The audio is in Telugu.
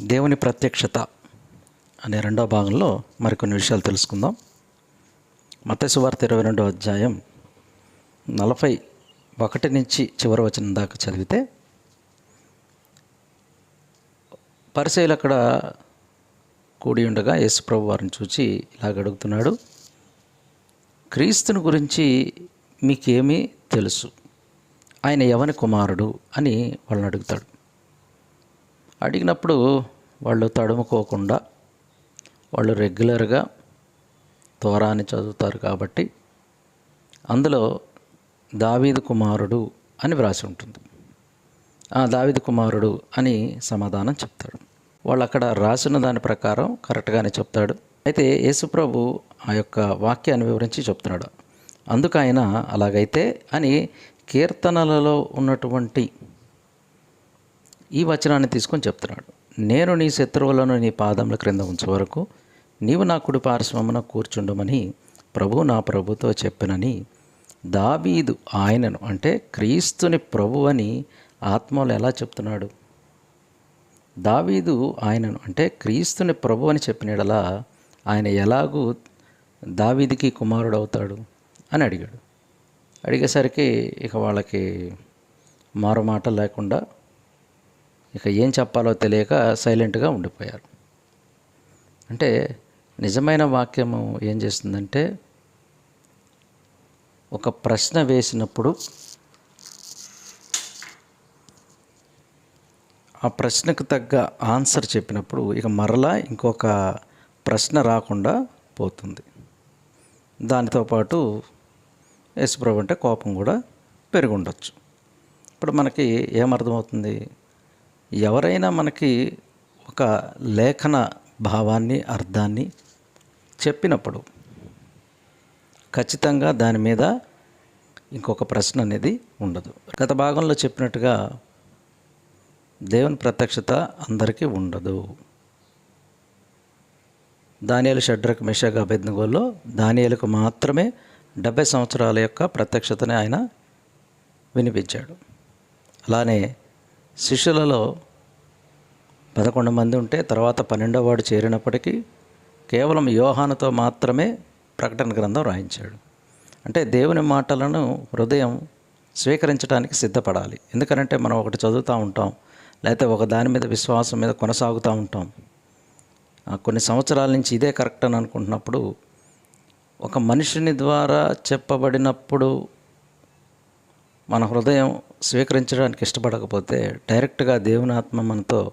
దేవుని ప్రత్యక్షత అనే రెండో భాగంలో మరికొన్ని విషయాలు తెలుసుకుందాం. మత్స్సు ఇరవై రెండో అధ్యాయం నలభై ఒకటి నుంచి చివరి వచనం దాకా చదివితే పరిచయలు అక్కడ కూడి ఉండగా యేసుప్రభు వారిని చూచి ఇలాగ అడుగుతున్నాడు క్రీస్తుని గురించి మీకేమీ తెలుసు? ఆయన ఎవని కుమారుడు? అని వాళ్ళని అడుగుతాడు. అడిగినప్పుడు వాళ్ళు తడుముకోకుండా వాళ్ళు రెగ్యులర్గా తోరాన్ని చదువుతారు కాబట్టి అందులో దావీదు కుమారుడు అని వ్రాసి ఉంటుంది. ఆ దావీదు కుమారుడు అని సమాధానం చెప్తాడు. వాళ్ళు అక్కడ రాసిన దాని ప్రకారం కరెక్ట్గానే చెప్తాడు. అయితే యేసుప్రభు ఆ యొక్క వాక్యాన్ని వివరించి చెప్తున్నాడు. అందుకు ఆయన అలాగైతే అని కీర్తనలలో ఉన్నటువంటి ఈ వచనాన్ని తీసుకొని చెప్తున్నాడు. నేను నీ శత్రువులను నీ పాదముల క్రింద ఉంచే వరకు నీవు నా కుడి పార్శ్వమున కూర్చుండమని ప్రభు నా ప్రభుతో చెప్పినని దాబీదు ఆయనను అంటే క్రీస్తుని ప్రభు అని ఆత్మలు ఎలా చెప్తున్నాడు? దావీదు ఆయనను అంటే క్రీస్తుని ప్రభు అని చెప్పినడలా ఆయన ఎలాగూ దావీదికి కుమారుడు అవుతాడు అని అడిగాడు. అడిగేసరికి ఇక వాళ్ళకి మారు మాట లేకుండా ఇక ఏం చెప్పాలో తెలియక సైలెంట్గా ఉండిపోయారు. అంటే నిజమైన వాక్యము ఏం చేస్తుందంటే ఒక ప్రశ్న వేసినప్పుడు ఆ ప్రశ్నకు తగ్గ ఆన్సర్ చెప్పినప్పుడు ఇక మరలా ఇంకొక ప్రశ్న రాకుండా పోతుంది. దానితో పాటు యేసుప్రభు అంటే కోపం కూడా పెరిగి ఉండొచ్చు. ఇప్పుడు మనకి ఏమర్థమవుతుంది? ఎవరైనా మనకి ఒక లేఖన భావాన్ని అర్థాన్ని చెప్పినప్పుడు ఖచ్చితంగా దాని మీద ఇంకొక ప్రశ్న అనేది ఉండదు. గత భాగంలో చెప్పినట్టుగా దేవుని ప్రత్యక్షత అందరికీ ఉండదు. దానియాలు షడ్రక్ మెషాగ్ అభెజ్ఞగోల్లో దానియాలకు మాత్రమే డెబ్బై సంవత్సరాల యొక్క ప్రత్యక్షతని ఆయన వినిపించాడు. అలానే శిష్యులలో పదకొండు మంది ఉంటే తర్వాత పన్నెండో వాడు చేరినప్పటికీ కేవలం యోహానుతో మాత్రమే ప్రకటన గ్రంథం రాయించాడు. అంటే దేవుని మాటలను హృదయం స్వీకరించడానికి సిద్ధపడాలి. ఎందుకంటే మనం ఒకటి చదువుతూ ఉంటాం లేకపోతే ఒక దాని మీద విశ్వాసం మీద కొనసాగుతూ ఉంటాం. ఆ కొన్ని సంవత్సరాల నుంచి ఇదే కరెక్ట్ అని అనుకుంటున్నప్పుడు ఒక మనుషుని ద్వారా చెప్పబడినప్పుడు మన హృదయం స్వీకరించడానికి ఇష్టపడకపోతే డైరెక్ట్గా దేవుని ఆత్మ మనతో